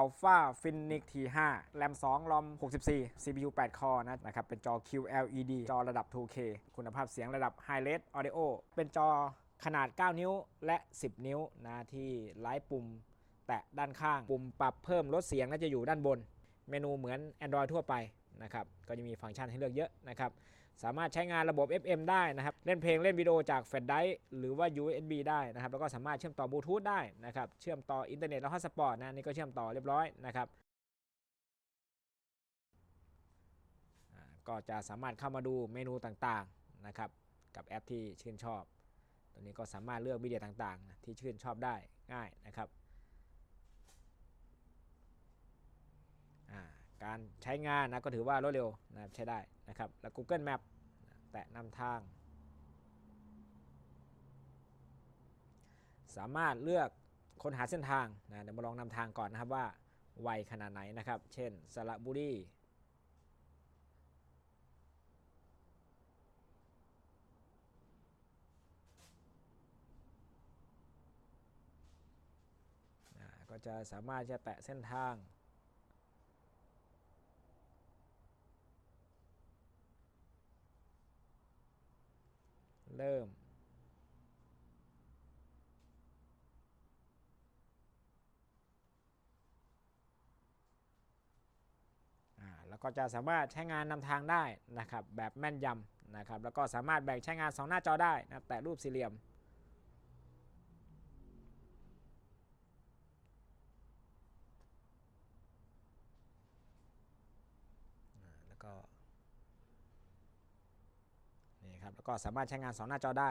Alpha Phoenix T5 แรม2 ROM 64 CPU 8 core นะนะครับ เป็นจอ QLED จอระดับ 2K คุณภาพเสียงระดับ High Res Audio เป็นจอขนาด 9 นิ้วและ 10 นิ้วนะที่ไลท์ปุ่มแตะด้านข้าง ปุ่มปรับเพิ่มลดเสียงน่าจะอยู่ด้านบน เมนูเหมือน Android ทั่วไปนะครับ ก็จะมีฟังก์ชันให้เลือกเยอะนะครับ สามารถใช้งานระบบ FM ได้นะครับ เล่นเพลงเล่นวิดีโอจากแฟลชไดร์หรือว่า USB ได้นะครับ แล้วก็สามารถเชื่อมต่อบลูทูธได้นะครับ เชื่อมต่ออินเทอร์เน็ตแล้วฮอตสปอร์ตนะนี่ก็เชื่อมต่อเรียบร้อยนะครับ ก็จะสามารถเข้ามาดูเมนูต่างๆนะครับ กับแอปที่ชื่นชอบ ตัวนี้ก็สามารถเลือกวิดีโอต่างๆ ที่ชื่นชอบได้ง่ายนะครับอ่า การใช้งานนะก็ถือว่ารวดเร็วนะครับใช้ได้นะครับแล้ว Google Map แตะนำทาง สามารถเลือกค้นหาเส้นทางนะเดี๋ยวมาลองนำทางก่อนนะครับว่าไวขนาดไหนนะครับ เช่นสระบุรีก็จะสามารถจะแตะเส้นทาง เริ่ม แล้วก็จะสามารถใช้งานนำทางได้นะครับแบบแม่นยำนะครับแล้วก็สามารถแบ่งใช้งาน 2 หน้าจอได้นะแต่รูปสี่เหลี่ยม อ่าแล้วก็ นี่ครับแล้วก็สามารถใช้งาน 2 หน้าจอได้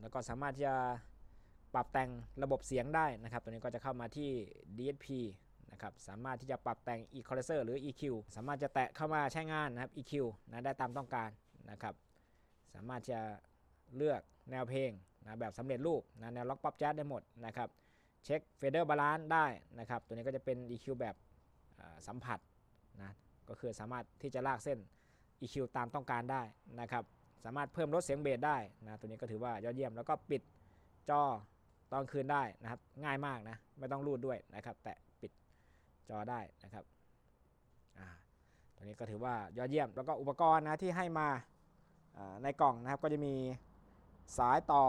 แล้วก็สามารถที่จะปรับแต่งระบบเสียงได้นะครับ ตัวนี้ก็จะเข้ามาที่ DSP นะครับ สามารถที่จะปรับแต่ง Equalizer หรือ EQ สามารถจะแตะเข้ามาใช้งานนะครับ EQ นะได้ตามต้องการนะครับ สามารถจะเลือกแนวเพลงนะแบบสำเร็จรูปนะแนวล็อกป๊อปแจ๊สได้หมดนะครับ เช็คเฟเดอร์บาลานซ์ได้นะครับ ตัวนี้ก็จะเป็น EQ แบบสัมผัส นะก็คือสามารถที่จะลากเส้น EQ ตามต้องการได้นะครับสามารถเพิ่มลดเสียงเบสได้นะตัวนี้ก็ถือว่ายอดเยี่ยมแล้วก็ปิดจอตอนคืนได้นะครับง่ายมากนะไม่ต้องรูดด้วยนะครับ แตะปิดจอได้นะครับอ่าตัวนี้ก็ถือว่ายอดเยี่ยมแล้วก็อุปกรณ์นะที่ให้มาในกล่องนะครับก็จะมีสายต่อ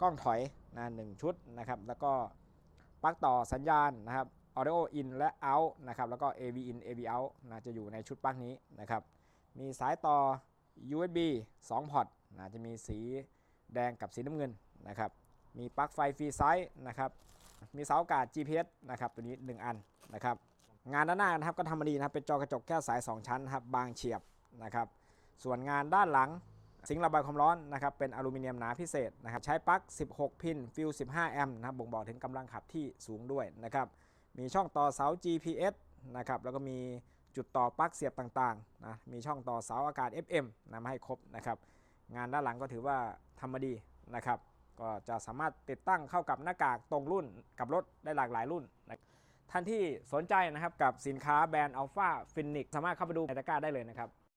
กล้องถอยนะหนึ่งชุดนะครับ แล้วก็ปลั๊กต่อสัญญาณนะครับ audio in และ out นะครับแล้วก็ AV in AV out นะจะอยู่ในชุดปลั๊กนี้นะครับมีสายต่อ USB 2 พอร์ตนะจะมีสีแดงกับสีน้ำเงินนะครับมีปลั๊กไฟฟรีไซส์นะครับมีเสาอากาศ GPS นะครับตัวนี้ 1 อันนะครับงานด้านหน้านะครับก็ทำมาดีนะครับเป็นจอกระจกแก้วสาย 2 ชั้นนะครับบางเฉียบนะครับส่วนงานด้านหลังซิงระบายความร้อนนะครับเป็นอลูมิเนียมหนาพิเศษนะครับใช้ปลั๊ก 16 พินฟิล 15 แอมป์นะครับบ่งบอกถึงกำลังขับที่สูงด้วยนะครับ มีช่องต่อเสา GPS นะครับแล้วก็มีจุดต่อปลั๊กเสียบต่างๆนะมีช่องต่อเสาอากาศ FM นะมาให้ครบนะครับงานด้านหลังก็ถือว่าทำมาดีนะครับก็จะสามารถติดตั้งเข้ากับหน้ากากตรงรุ่นกับรถได้หลากหลายรุ่นนะท่านที่สนใจนะครับกับสินค้าแบรนด์ Alpha Phoenix สามารถเข้าไปดูในตะกร้าได้เลยนะครับ